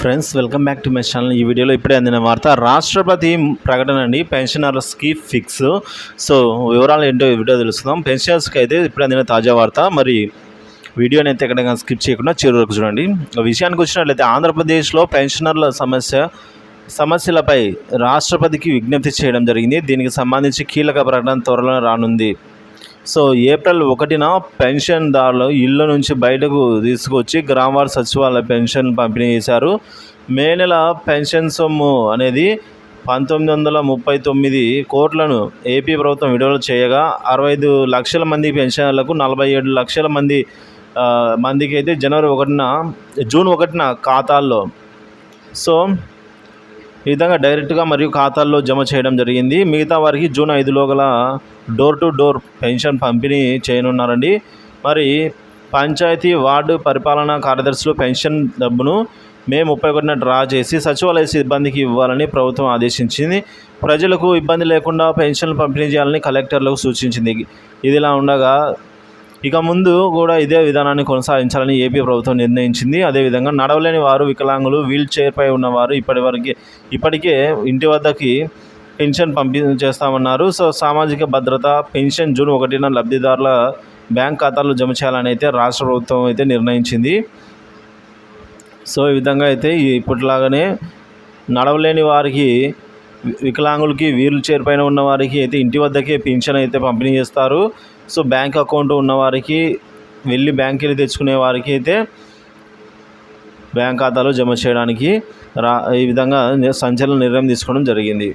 Friends welcome back to my channel ఈ వీడియోలో ఇప్పుడే అందిన వార్త రాష్ట్రపతి ప్రకటన అండి పెన్షనర్స్కి ఫిక్స్ సో వివరాలు ఏంటో ఈ వీడియో తెలుసుకుందాం. పెన్షనర్స్కి అయితే ఇప్పుడు అందిన తాజా వార్త. మరి వీడియోని అయితే ఎక్కడైనా స్కిప్ చేయకుండా చివరి వరకు చూడండి. విషయానికి వచ్చినట్లయితే ఆంధ్రప్రదేశ్లో పెన్షనర్ల సమస్య సమస్యలపై రాష్ట్రపతికి విజ్ఞప్తి చేయడం జరిగింది. దీనికి సంబంధించి కీలక ప్రకటన త్వరలో రానుంది. సో ఏప్రిల్ ఒకటిన పెన్షన్దారులు ఇళ్ళ నుంచి బయటకు తీసుకొచ్చి గ్రామవారి సచివాలయ పెన్షన్ పంపిణీ చేశారు. మే నెల పెన్షన్ సొమ్ము అనేది పంతొమ్మిది వందల ముప్పై తొమ్మిది కోట్లను ఏపీ ప్రభుత్వం విడుదల చేయగా అరవై ఐదు లక్షల మంది పెన్షనర్లకు నలభై ఏడు లక్షల మంది మందికి అయితే జనవరి ఒకటిన జూన్ ఒకటిన ఖాతాల్లో. సో ఈ విధంగా డైరెక్ట్గా మరియు ఖాతాల్లో జమ చేయడం జరిగింది. మిగతా వారికి జూన్ ఐదులో గల డోర్ టు డోర్ పెన్షన్ పంపిణీ చేయనున్నారండి. మరి పంచాయతీ వార్డు పరిపాలనా కార్యదర్శులు పెన్షన్ డబ్బును మే ముప్పై ఒకటిన డ్రా చేసి సచివాలయ సిబ్బందికి ఇవ్వాలని ప్రభుత్వం ఆదేశించింది. ప్రజలకు ఇబ్బంది లేకుండా పెన్షన్లు పంపిణీ చేయాలని కలెక్టర్లకు సూచించింది. ఇదిలా ఉండగా ఇక ముందు కూడా ఇదే విధానాన్ని కొనసాగించాలని ఏపీ ప్రభుత్వం నిర్ణయించింది. అదేవిధంగా నడవలేని వారు వికలాంగులు వీల్ చైర్పై ఉన్నవారు ఇప్పటివరకు ఇప్పటికే ఇంటి వద్దకి పెన్షన్ పంపి చేస్తామన్నారు. సో సామాజిక భద్రత పెన్షన్ జూన్ ఒకటిన లబ్ధిదారుల బ్యాంక్ ఖాతాల్లో జమ చేయాలని అయితే రాష్ట్ర ప్రభుత్వం అయితే నిర్ణయించింది. సో ఈ విధంగా అయితే ఇప్పటిలాగానే నడవలేని వారికి వికలాంగులకి వీల్ చైర్ పైన ఉన్న వారికి అయితే ఇంటి వద్దకే పింఛన్ అయితే పంపిణీ చేస్తారు. సో బ్యాంక్ అకౌంట్ ఉన్నవారికి వెళ్ళి బ్యాంక్ వెళ్ళి తెచ్చుకునే వారికి అయితే బ్యాంక్ ఖాతాలో జమ చేయడానికి రా ఈ విధంగా సంచలన నిర్ణయం తీసుకోవడం జరిగింది.